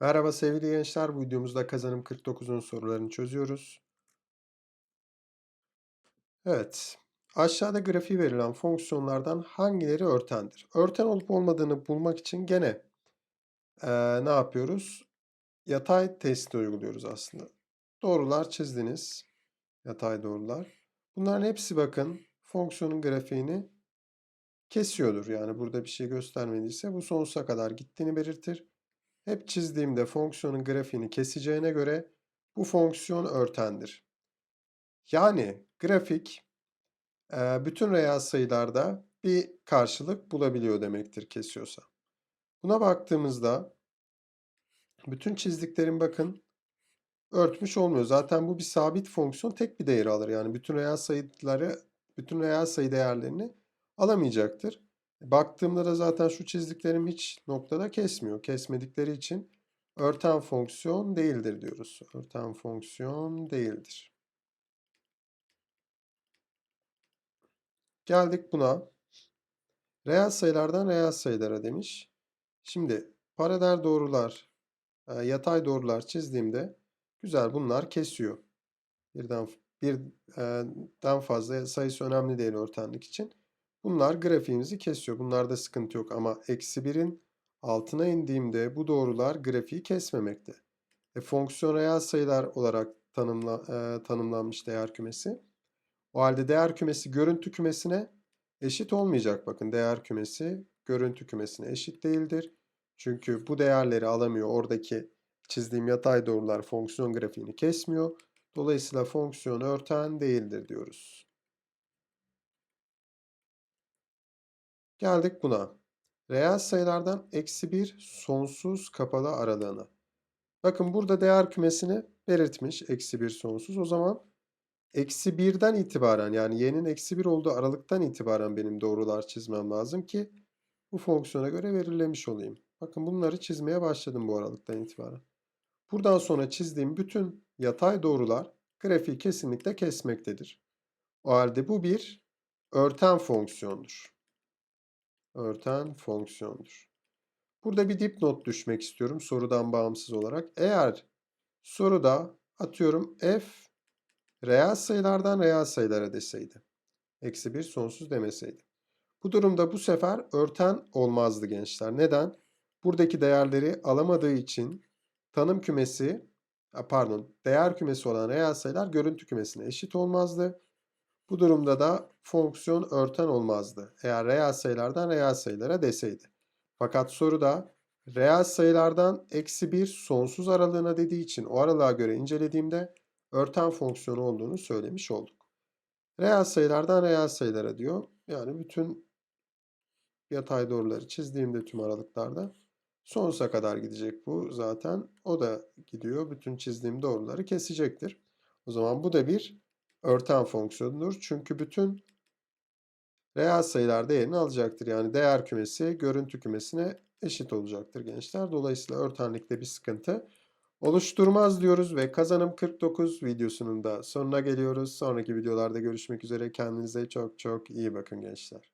Merhaba sevgili gençler. Bu videomuzda kazanım 49'un sorularını çözüyoruz. Evet. Aşağıda grafiği verilen fonksiyonlardan hangileri örtendir? Örten olup olmadığını bulmak için gene eee, ne yapıyoruz? Yatay testi uyguluyoruz aslında. Doğrular çizdiniz. Yatay doğrular. Bunların hepsi bakın fonksiyonun grafiğini kesiyordur. Yani burada bir şey göstermediyse bu sonsuza kadar gittiğini belirtir. Hep çizdiğimde fonksiyonun grafiğini keseceğine göre bu fonksiyon örtendir. Yani grafik bütün reel sayılarda bir karşılık bulabiliyor demektir kesiyorsa. Buna baktığımızda bütün çizdiklerim bakın örtmüş olmuyor. Zaten bu bir sabit fonksiyon tek bir değeri alır. Yani bütün reel sayıları, bütün reel sayı değerlerini alamayacaktır. Baktığımda da zaten şu çizdiklerim hiç noktada kesmiyor. Kesmedikleri için örten fonksiyon değildir diyoruz. Örten fonksiyon değildir. Geldik buna. Reel sayılardan reel sayılara demiş. Şimdi paralel doğrular, e, yatay doğrular çizdiğimde güzel bunlar kesiyor. Birden birden fazla sayısı önemli değil örtenlik için. Bunlar grafiğimizi kesiyor. Bunlarda sıkıntı yok ama eksi 1'in altına indiğimde bu doğrular grafiği kesmemekte. E, fonksiyon reel sayılar olarak tanımla, e, tanımlanmış değer kümesi. O halde değer kümesi görüntü kümesine eşit olmayacak. Bakın değer kümesi görüntü kümesine eşit değildir. Çünkü bu değerleri alamıyor. Oradaki çizdiğim yatay doğrular fonksiyon grafiğini kesmiyor. Dolayısıyla fonksiyon örten değildir diyoruz. Geldik buna. Reel sayılardan eksi bir sonsuz kapalı aralığına. Bakın burada değer kümesini belirtmiş. Eksi bir sonsuz. O zaman eksi birden itibaren yani y'nin eksi bir olduğu aralıktan itibaren benim doğrular çizmem lazım ki bu fonksiyona göre belirlemiş olayım. Bakın bunları çizmeye başladım bu aralıktan itibaren. Buradan sonra çizdiğim bütün yatay doğrular grafiği kesinlikle kesmektedir. O halde bu bir örten fonksiyondur örten fonksiyondur. Burada bir dipnot düşmek istiyorum sorudan bağımsız olarak. Eğer soruda atıyorum f reel sayılardan reel sayılara deseydi. Eksi 1 sonsuz demeseydi. Bu durumda bu sefer örten olmazdı gençler. Neden? Buradaki değerleri alamadığı için tanım kümesi pardon değer kümesi olan reel sayılar görüntü kümesine eşit olmazdı. Bu durumda da fonksiyon örten olmazdı. Eğer reel sayılardan reel sayılara deseydi. Fakat soruda reel sayılardan eksi 1 sonsuz aralığına dediği için o aralığa göre incelediğimde örten fonksiyonu olduğunu söylemiş olduk. Reel sayılardan reel sayılara diyor. Yani bütün yatay doğruları çizdiğimde tüm aralıklarda sonsuza kadar gidecek bu zaten. O da gidiyor. Bütün çizdiğim doğruları kesecektir. O zaman bu da bir örten fonksiyonudur. Çünkü bütün reel sayılar değerini alacaktır. Yani değer kümesi görüntü kümesine eşit olacaktır gençler. Dolayısıyla örtenlikte bir sıkıntı oluşturmaz diyoruz ve kazanım 49 videosunun da sonuna geliyoruz. Sonraki videolarda görüşmek üzere. Kendinize çok çok iyi bakın gençler.